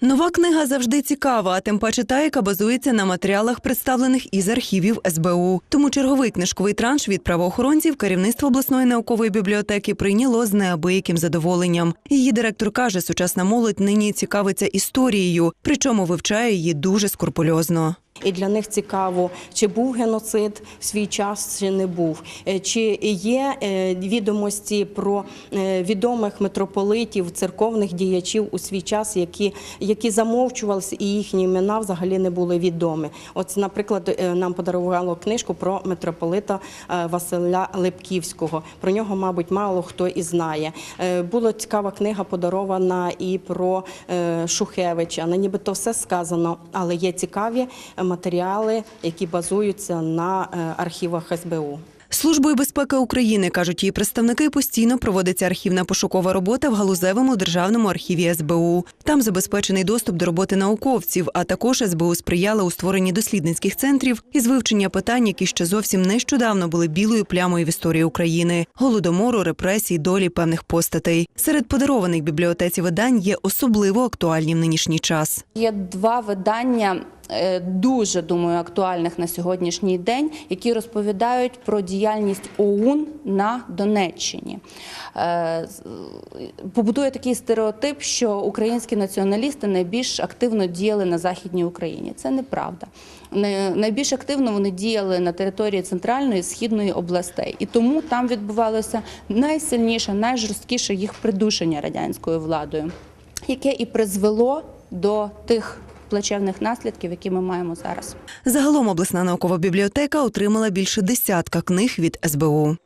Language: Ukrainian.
Нова книга завжди цікава, а тим паче та, яка базується на матеріалах, представлених із архівів СБУ. Тому черговий книжковий транш від правоохоронців керівництво обласної наукової бібліотеки прийняло з неабияким задоволенням. Її директор каже, сучасна молодь нині цікавиться історією, причому вивчає її дуже скрупульозно. І для них цікаво, чи був геноцид в свій час, чи не був, Е, чи є е, відомості про е, відомих митрополитів, церковних діячів у свій час, які, які замовчувалися, і їхні імена взагалі не були відомі. От, наприклад, нам подарувало книжку про митрополита Василя Липківського. Про нього, мабуть, мало хто і знає. Була цікава книга подарована і про Шухевича. На нібито все сказано, але є цікаві матеріали, які базуються на е, архівах СБУ. Службою безпеки України кажуть її представники. Постійно проводиться архівна пошукова робота в галузевому державному архіві СБУ. Там забезпечений доступ до роботи науковців. А також СБУ сприяла у створенні дослідницьких центрів із вивчення питань, які ще зовсім нещодавно були білою плямою в історії України: голодомору, репресій, долі певних постатей. Серед подарованих бібліотеці видань є особливо актуальні в нинішній час. Є два видання. Е, Дуже думаю, актуальних на сьогоднішній день, які розповідають про діяльність ОУН на Донеччині. Е, Побудує такий стереотип, що українські націоналісти найбільш активно діяли на Західній Україні. Це неправда. Найбільш активно вони діяли на території центральної і східної областей, і тому там відбувалося найсильніше, найжорсткіше їх придушення радянською владою, яке і призвело до тих плачевних наслідків, які ми маємо зараз. Загалом обласна наукова бібліотека отримала більше десятка книг від СБУ.